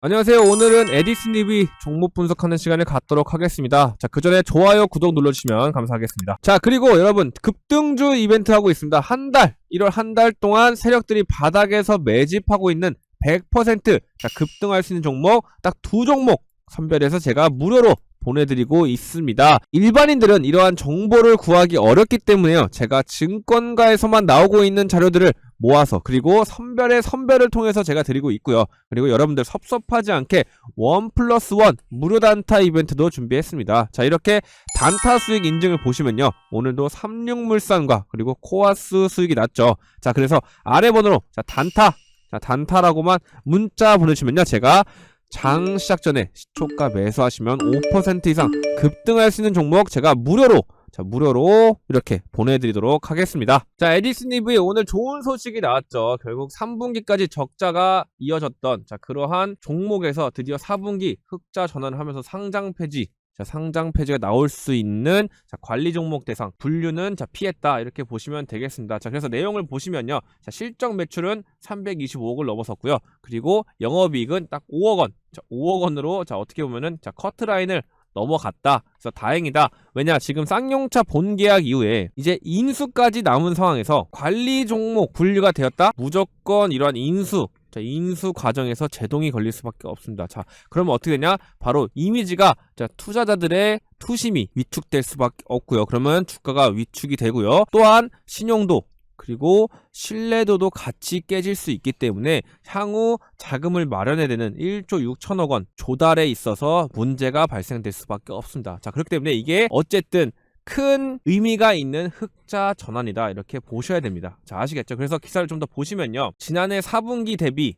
안녕하세요. 오늘은 에디슨리비 종목 분석하는 시간을 갖도록 하겠습니다. 자, 그 전에 좋아요, 구독 눌러주시면 감사하겠습니다. 자, 그리고 여러분, 급등주 이벤트 하고 있습니다. 한 달, 1월 한 달 동안 세력들이 바닥에서 매집하고 있는 100% 자, 급등할 수 있는 종목 딱 두 종목 선별해서 제가 무료로 보내드리고 있습니다. 일반인들은 이러한 정보를 구하기 어렵기 때문에요. 제가 증권가에서만 나오고 있는 자료들을 모아서 그리고 선별의 선별을 통해서 제가 드리고 있고요. 그리고 여러분들 섭섭하지 않게 원 플러스 원 무료 단타 이벤트도 준비했습니다. 자 이렇게 단타 수익 인증을 보시면요. 오늘도 삼육물산과 그리고 코아스 수익이 났죠. 자 그래서 아래 번호로 자 단타 자 단타라고만 문자 보내주시면요. 제가 장 시작 전에 시초가 매수하시면 5% 이상 급등할 수 있는 종목 제가 무료로 자, 무료로 이렇게 보내드리도록 하겠습니다. 자, 에디슨 EV 오늘 좋은 소식이 나왔죠. 결국 3분기까지 적자가 이어졌던, 자, 그러한 종목에서 드디어 4분기 흑자 전환을 하면서 상장 폐지, 자, 상장 폐지가 나올 수 있는 자, 관리 종목 대상 분류는 자, 피했다 이렇게 보시면 되겠습니다. 자, 그래서 내용을 보시면요. 자, 실적 매출은 325억을 넘어섰고요. 그리고 영업이익은 딱 5억 원. 자, 5억 원으로 자, 어떻게 보면은 자, 커트라인을 넘어갔다. 그래서 다행이다. 왜냐 지금 쌍용차 본계약 이후에 이제 인수까지 남은 상황에서 관리 종목 분류가 되었다. 무조건 이러한 인수 자, 인수 과정에서 제동이 걸릴 수밖에 없습니다. 자, 그러면 어떻게 되냐? 바로 이미지가 자, 투자자들의 투심이 위축될 수밖에 없고요. 그러면 주가가 위축이 되고요. 또한 신용도 그리고 신뢰도도 같이 깨질 수 있기 때문에 향후 자금을 마련해야 되는 1조 6천억 원 조달에 있어서 문제가 발생될 수밖에 없습니다. 자, 그렇기 때문에 이게 어쨌든 큰 의미가 있는 흑자 전환이다. 이렇게 보셔야 됩니다. 자, 아시겠죠? 그래서 기사를 좀 더 보시면요. 지난해 4분기 대비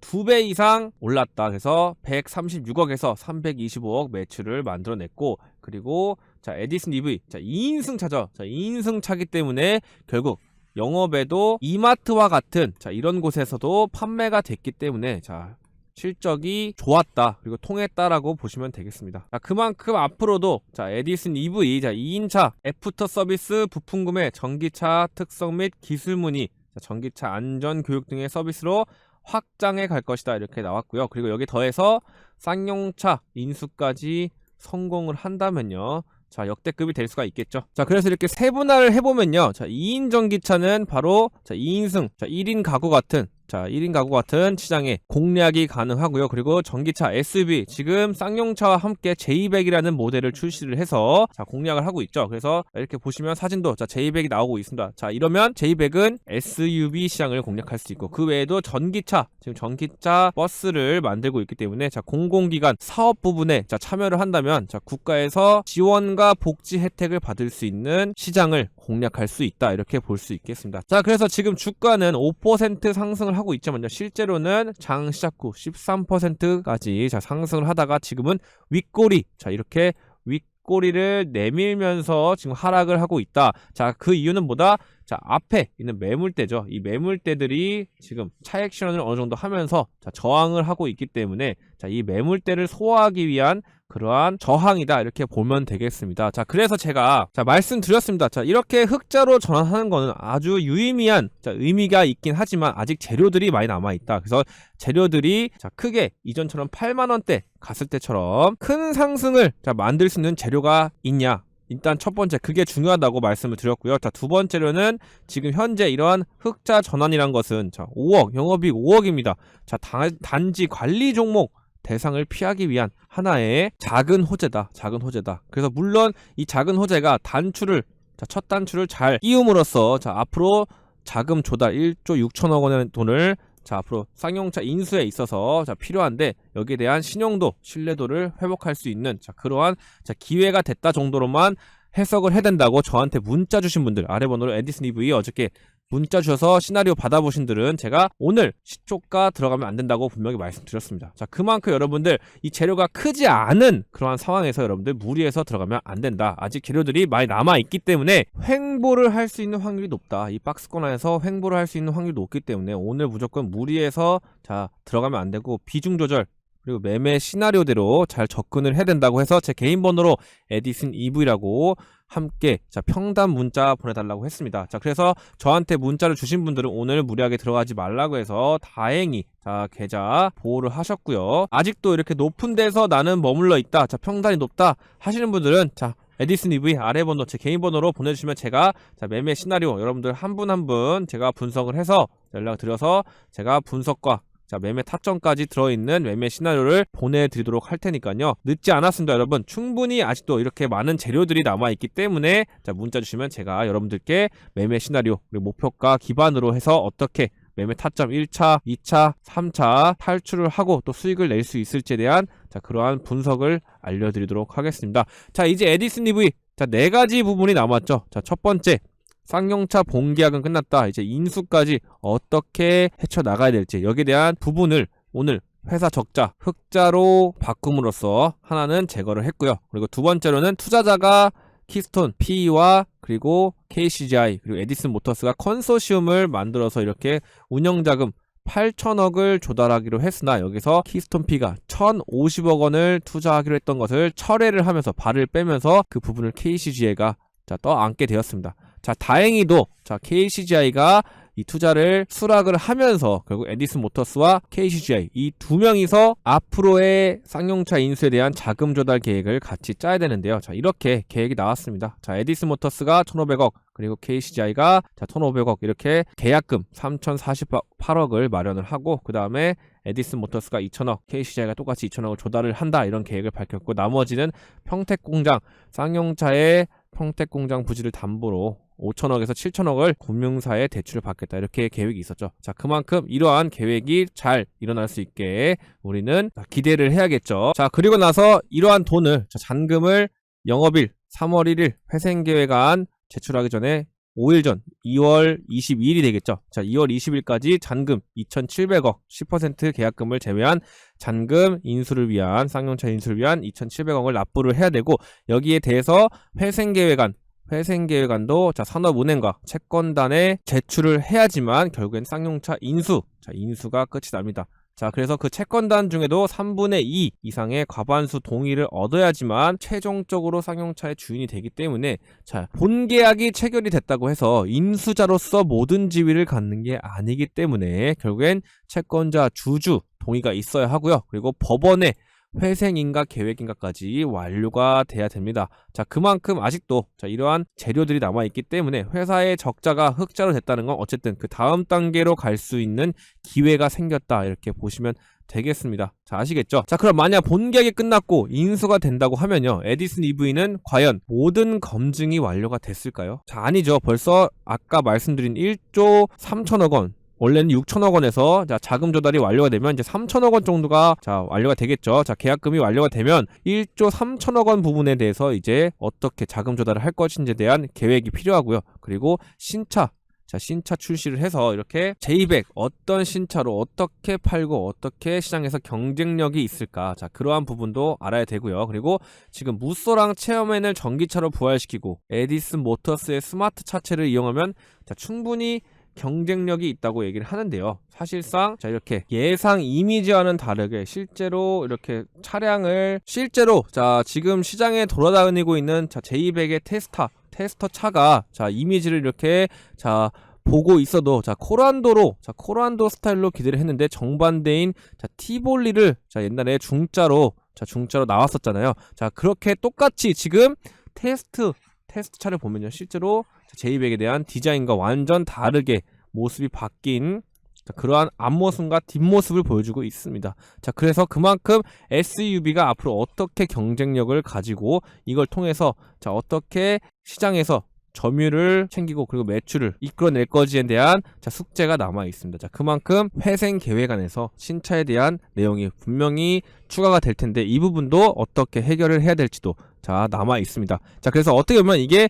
두배 이상 올랐다. 그래서 136억에서 325억 매출을 만들어냈고, 그리고 자, 에디슨 EV. 자, 2인승 차죠. 자, 2인승 차기 때문에 결국 영업에도 이마트와 같은 자, 이런 곳에서도 판매가 됐기 때문에 자, 실적이 좋았다 그리고 통했다라고 보시면 되겠습니다. 자, 그만큼 앞으로도 자 에디슨 EV 자 2인차 애프터 서비스 부품 구매 전기차 특성 및 기술 문의 자, 전기차 안전 교육 등의 서비스로 확장해 갈 것이다 이렇게 나왔고요. 그리고 여기 더해서 쌍용차 인수까지 성공을 한다면요. 자, 역대급이 될 수가 있겠죠. 자, 그래서 이렇게 세분화를 해보면요. 자, 2인 전기차는 바로, 자, 2인승, 자, 1인 가구 같은, 자, 1인 가구 같은 시장에 공략이 가능하고요. 그리고 전기차 SUV, 지금 쌍용차와 함께 J100이라는 모델을 출시를 해서, 자, 공략을 하고 있죠. 그래서 이렇게 보시면 사진도, 자, J100이 나오고 있습니다. 자, 이러면 J100은 SUV 시장을 공략할 수 있고, 그 외에도 전기차, 지금 전기차 버스를 만들고 있기 때문에, 자, 공공기관 사업 부분에, 자, 참여를 한다면, 자, 국가에서 지원과 복지 혜택을 받을 수 있는 시장을 공략할 수 있다. 이렇게 볼 수 있겠습니다. 자, 그래서 지금 주가는 5% 상승을 하고 있지만요. 실제로는 장 시작 후 13%까지 자, 상승을 하다가 지금은 윗꼬리, 자, 이렇게 윗꼬리를 내밀면서 지금 하락을 하고 있다. 자, 그 이유는 뭐다? 자, 앞에 있는 매물대죠. 이 매물대들이 지금 차액 실현을 어느 정도 하면서 자, 저항을 하고 있기 때문에 자, 이 매물대를 소화하기 위한 그러한 저항이다 이렇게 보면 되겠습니다. 자 그래서 제가 자 말씀드렸습니다. 자 이렇게 흑자로 전환하는 거는 아주 유의미한 자, 의미가 있긴 하지만 아직 재료들이 많이 남아 있다. 그래서 재료들이 자 크게 이전처럼 8만 원대 갔을 때처럼 큰 상승을 자 만들 수 있는 재료가 있냐? 일단 첫 번째 그게 중요하다고 말씀을 드렸고요. 자 두 번째로는 지금 현재 이러한 흑자 전환이란 것은 자 5억 영업이익 5억입니다. 자 단, 단지 관리 종목 대상을 피하기 위한 하나의 작은 호재다. 작은 호재다. 그래서 물론 이 작은 호재가 단추를 자, 첫 단추를 잘 끼움으로써 자, 앞으로 자금 조달 1조 6천억 원의 돈을 자, 앞으로 쌍용차 인수에 있어서 자, 필요한데 여기에 대한 신용도, 신뢰도를 회복할 수 있는 자, 그러한 자, 기회가 됐다 정도로만 해석을 해야 된다고 저한테 문자 주신 분들 아래 번호로 에디슨 EV 어저께 문자 주셔서 시나리오 받아보신 분들은 제가 오늘 시초가 들어가면 안 된다고 분명히 말씀드렸습니다. 자, 그만큼 여러분들 이 재료가 크지 않은 그러한 상황에서 여러분들 무리해서 들어가면 안 된다. 아직 재료들이 많이 남아 있기 때문에 횡보를 할 수 있는 확률이 높다. 이 박스권 안에서 횡보를 할 수 있는 확률이 높기 때문에 오늘 무조건 무리해서 자, 들어가면 안 되고 비중 조절 그리고 매매 시나리오대로 잘 접근을 해야 된다고 해서 제 개인 번호로 에디슨 EV라고 함께 자 평단 문자 보내달라고 했습니다. 자 그래서 저한테 문자를 주신 분들은 오늘 무리하게 들어가지 말라고 해서 다행히 자 계좌 보호를 하셨고요. 아직도 이렇게 높은 데서 나는 머물러 있다. 자 평단이 높다 하시는 분들은 자 에디슨 EV 아래 번호 제 개인 번호로 보내주시면 제가 자 매매 시나리오 여러분들 한 분 한 분 제가 분석을 해서 연락 드려서 제가 분석과 자, 매매 타점까지 들어있는 매매 시나리오를 보내드리도록 할 테니까요. 늦지 않았습니다, 여러분. 충분히 아직도 이렇게 많은 재료들이 남아있기 때문에 자, 문자 주시면 제가 여러분들께 매매 시나리오 그리고 목표가 기반으로 해서 어떻게 매매 타점 1차, 2차, 3차 탈출을 하고 또 수익을 낼 수 있을지에 대한 자, 그러한 분석을 알려드리도록 하겠습니다. 자, 이제 에디슨 EV 자, 네 가지 부분이 남았죠. 자, 첫 번째 쌍용차 본계약은 끝났다. 이제 인수까지 어떻게 헤쳐나가야 될지 여기에 대한 부분을 오늘 회사 적자, 흑자로 바꿈으로써 하나는 제거를 했고요. 그리고 두 번째로는 투자자가 키스톤, PE와 그리고 KCGI, 그리고 에디슨 모터스가 컨소시움을 만들어서 이렇게 운영자금 8천억을 조달하기로 했으나 여기서 키스톤 P가 1,050억 원을 투자하기로 했던 것을 철회를 하면서 발을 빼면서 그 부분을 KCGI가 자, 떠안게 되었습니다. 자, 다행히도 자, KCGI가 이 투자를 수락을 하면서 결국 에디슨 모터스와 KCGI 이 두 명이서 앞으로의 쌍용차 인수에 대한 자금 조달 계획을 같이 짜야 되는데요. 자, 이렇게 계획이 나왔습니다. 자, 에디슨 모터스가 1,500억 그리고 KCGI가 자, 1,500억 이렇게 계약금 3,048억을 마련을 하고 그다음에 에디슨 모터스가 2,000억, KCGI가 똑같이 2,000억을 조달을 한다 이런 계획을 밝혔고 나머지는 평택 공장 쌍용차의 평택 공장 부지를 담보로 5천억에서 7천억을 금융사에 대출을 받겠다 이렇게 계획이 있었죠. 자 그만큼 이러한 계획이 잘 일어날 수 있게 우리는 기대를 해야겠죠. 자 그리고 나서 이러한 돈을 자, 잔금을 영업일 3월 1일 회생계획안 제출하기 전에 5일 전 2월 22일이 되겠죠. 자, 2월 20일까지 잔금 2,700억 10% 계약금을 제외한 잔금 인수를 위한 쌍용차 인수를 위한 2,700억을 납부를 해야 되고 여기에 대해서 회생 계획안 회생계획안도 자 산업은행과 채권단에 제출을 해야지만 결국엔 쌍용차 인수 자 인수가 끝이 납니다. 자, 그래서 그 채권단 중에도 3분의 2 이상의 과반수 동의를 얻어야지만 최종적으로 쌍용차의 주인이 되기 때문에 자, 본 계약이 체결이 됐다고 해서 인수자로서 모든 지위를 갖는 게 아니기 때문에 결국엔 채권자 주주 동의가 있어야 하고요. 그리고 법원에 회생인가 계획인가까지 완료가 돼야 됩니다. 자, 그만큼 아직도 자, 이러한 재료들이 남아 있기 때문에 회사의 적자가 흑자로 됐다는 건 어쨌든 그 다음 단계로 갈 수 있는 기회가 생겼다. 이렇게 보시면 되겠습니다. 자, 아시겠죠? 자, 그럼 만약 본계약이 끝났고 인수가 된다고 하면요. 에디슨 EV는 과연 모든 검증이 완료가 됐을까요? 자, 아니죠. 벌써 아까 말씀드린 1조 3천억 원 원래는 6천억 원에서 자, 자금 조달이 완료가 되면 이제 3천억 원 정도가 자, 완료가 되겠죠. 자, 계약금이 완료가 되면 1조 3천억 원 부분에 대해서 이제 어떻게 자금 조달을 할 것인지에 대한 계획이 필요하고요. 그리고 신차 자, 신차 출시를 해서 이렇게 제200 어떤 신차로 어떻게 팔고 어떻게 시장에서 경쟁력이 있을까. 자, 그러한 부분도 알아야 되고요. 그리고 지금 무쏘랑 체험엔을 전기차로 부활시키고 에디슨 모터스의 스마트 차체를 이용하면 자, 충분히 경쟁력이 있다고 얘기를 하는데요. 사실상 자 이렇게 예상 이미지와는 다르게 실제로 이렇게 차량을 실제로 자 지금 시장에 돌아다니고 있는 자 제200의 테스타 테스터 차가 자 이미지를 이렇게 자 보고 있어도 자 코란도로 자 코란도 스타일로 기대를 했는데 정반대인 자 티볼리를 자 옛날에 중자로 자 중자로 나왔었잖아요. 자 그렇게 똑같이 지금 테스트 테스트 차를 보면요 실제로 제200에 대한 디자인과 완전 다르게 모습이 바뀐 자, 그러한 앞모습과 뒷모습을 보여주고 있습니다. 자, 그래서 그만큼 SUV가 앞으로 어떻게 경쟁력을 가지고 이걸 통해서 자, 어떻게 시장에서 점유율을 챙기고 그리고 매출을 이끌어낼 거지에 대한 자, 숙제가 남아 있습니다. 자, 그만큼 회생 계획 안에서 신차에 대한 내용이 분명히 추가가 될 텐데 이 부분도 어떻게 해결을 해야 될지도 자, 남아 있습니다. 자, 그래서 어떻게 보면 이게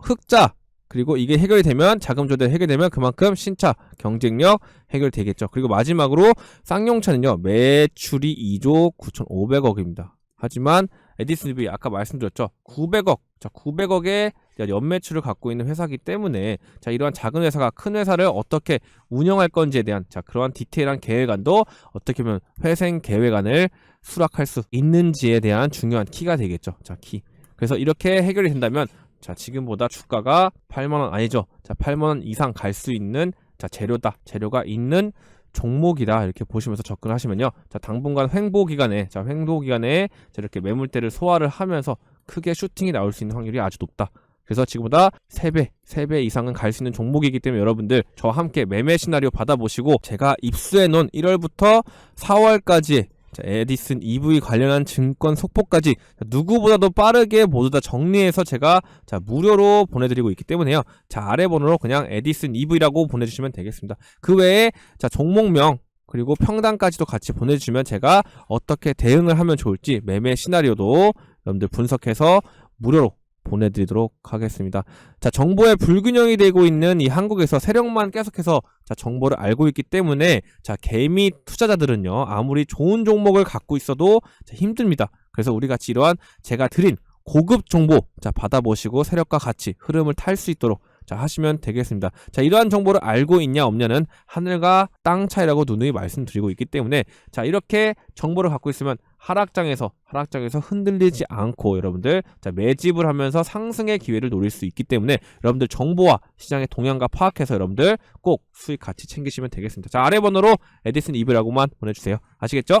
흑자 그리고 이게 해결이 되면 자금 조달 해결되면 그만큼 신차 경쟁력 해결되겠죠. 그리고 마지막으로 쌍용차는요 매출이 2조 9,500억입니다. 하지만 에디슨 EV 아까 말씀드렸죠. 900억. 자, 900억의 연매출을 갖고 있는 회사기 때문에 자, 이러한 작은 회사가 큰 회사를 어떻게 운영할 건지에 대한 자, 그러한 디테일한 계획안도 어떻게 보면 회생 계획안을 수락할 수 있는지에 대한 중요한 키가 되겠죠. 자, 키. 그래서 이렇게 해결이 된다면 자, 지금보다 주가가 8만 원 아니죠. 자, 8만 원 이상 갈 수 있는 자, 재료다. 재료가 있는 종목이다 이렇게 보시면서 접근하시면요. 자 당분간 횡보 기간에 자 횡보 기간에 자, 이렇게 매물대를 소화를 하면서 크게 슈팅이 나올 수 있는 확률이 아주 높다. 그래서 지금보다 3배, 3배 이상은 갈 수 있는 종목이기 때문에 여러분들 저와 함께 매매 시나리오 받아보시고 제가 입수해 놓은 1월부터 4월까지 자, 에디슨 EV 관련한 증권 속보까지 자, 누구보다도 빠르게 모두 다 정리해서 제가 자, 무료로 보내드리고 있기 때문에요. 자, 아래 번호로 그냥 에디슨 EV라고 보내주시면 되겠습니다. 그 외에 자, 종목명 그리고 평단까지도 같이 보내주시면 제가 어떻게 대응을 하면 좋을지 매매 시나리오도 여러분들 분석해서 무료로 보내드리도록 하겠습니다. 자, 정보의 불균형이 되고 있는 이 한국에서 세력만 계속해서 자, 정보를 알고 있기 때문에 자, 개미 투자자들은요, 아무리 좋은 종목을 갖고 있어도 자, 힘듭니다. 그래서 우리 같이 이러한 제가 드린 고급 정보 자, 받아보시고 세력과 같이 흐름을 탈 수 있도록 자, 하시면 되겠습니다. 자, 이러한 정보를 알고 있냐 없냐는 하늘과 땅 차이라고 누누이 말씀드리고 있기 때문에 자, 이렇게 정보를 갖고 있으면 하락장에서 하락장에서 흔들리지 않고 여러분들 자, 매집을 하면서 상승의 기회를 노릴 수 있기 때문에 여러분들 정보와 시장의 동향과 파악해서 여러분들 꼭 수익 같이 챙기시면 되겠습니다. 자, 아래 번호로 에디슨 이브라고만 보내주세요. 아시겠죠?